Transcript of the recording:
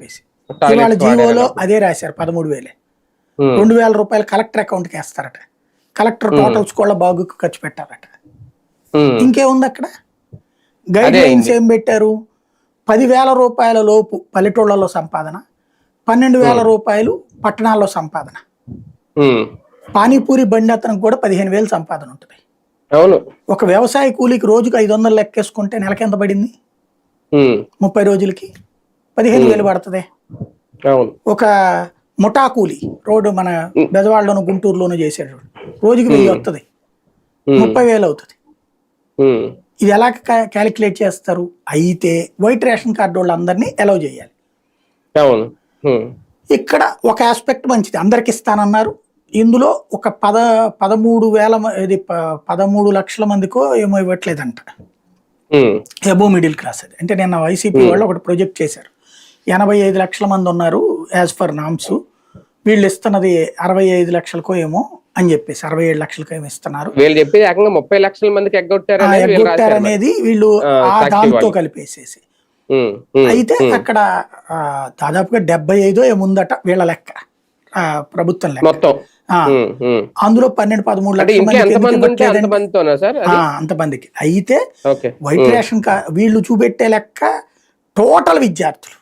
చెప్పేసి. ఇవాళ జీవోలో. అదే రాశారు పదమూడు వేలే. రెండు వేల రూపాయలు కలెక్టర్ అకౌంట్కి వేస్తారట. కలెక్టర్ టోటల్ స్కూళ్ళ బాగుకు ఖర్చు పెట్టారట. ఇంకేముంది అక్కడ? Guidelines. ఏం పెట్టారు? పదివేల రూపాయల లోపు పల్లెటూళ్ళలో సంపాదన పన్నెండు వేల రూపాయలు పట్టణాల్లో సంపాదన. పానీపూరి బండి అతనికి కూడా పదిహేను వేలు సంపాదన ఉంటుంది. అవును. ఒక వ్యవసాయ కూలీకి రోజుకి ఐదు వందలు లెక్కేసుకుంటే నెలకి ఎంత పడింది ముప్పై రోజులకి? పదిహేను వేలు పడుతుంది. ఒక ముఠా కూలి రోడ్డు మన బెజవాడలోను గుంటూరులోను చేసాడు రోజుకి వెయ్యి వస్తుంది ముప్పై వేలు అవుతుంది. ఇది ఎలా క్యాలిక్యులేట్ చేస్తారు? అయితే వైట్ రేషన్ కార్డు వాళ్ళందరినీ అలౌ చేయాలి. ఇక్కడ ఒక ఆస్పెక్ట్ మంచిది. అందరికి ఇస్తానన్నారు. ఇందులో ఒక పద పదమూడు వేల ఇది పదమూడు లక్షల మందికో ఏమో ఇవ్వట్లేదంట. ఎబో మిడిల్ క్లాస్ అది. అంటే నిన్న వైసీపీ వాళ్ళు ఒకటి ప్రొజెక్ట్ చేశారు. ఎనభై ఐదు లక్షల మంది ఉన్నారు యాజ్ పర్ నామ్స్ వీళ్ళు ఇస్తున్నది అరవై ఐదు లక్షలకో ఏమో అని చెప్పేసి అరవై ఏడు లక్షలకో ఏమో ఇస్తున్నారు. వీళ్ళు చెప్పేది ఏకంగా ముప్పై లక్షల మందికి ఎగ్గొట్టారు అనేది వీళ్ళు రాశారు మరి. అనేది వీళ్ళు ఆ, దాంతో. కలిపేసేసి. అయితే అక్కడ దాదాపుగా డెబ్బై ఐదో ఏముందట వీళ్ళ లెక్క. ప్రభుత్వం లెక్క. అందులో పన్నెండు పదమూడు లక్షల అంతమందికి. అయితే వైట్ రేషన్ వీళ్ళు చూపెట్టే లెక్క టోటల్ విద్యార్థులు.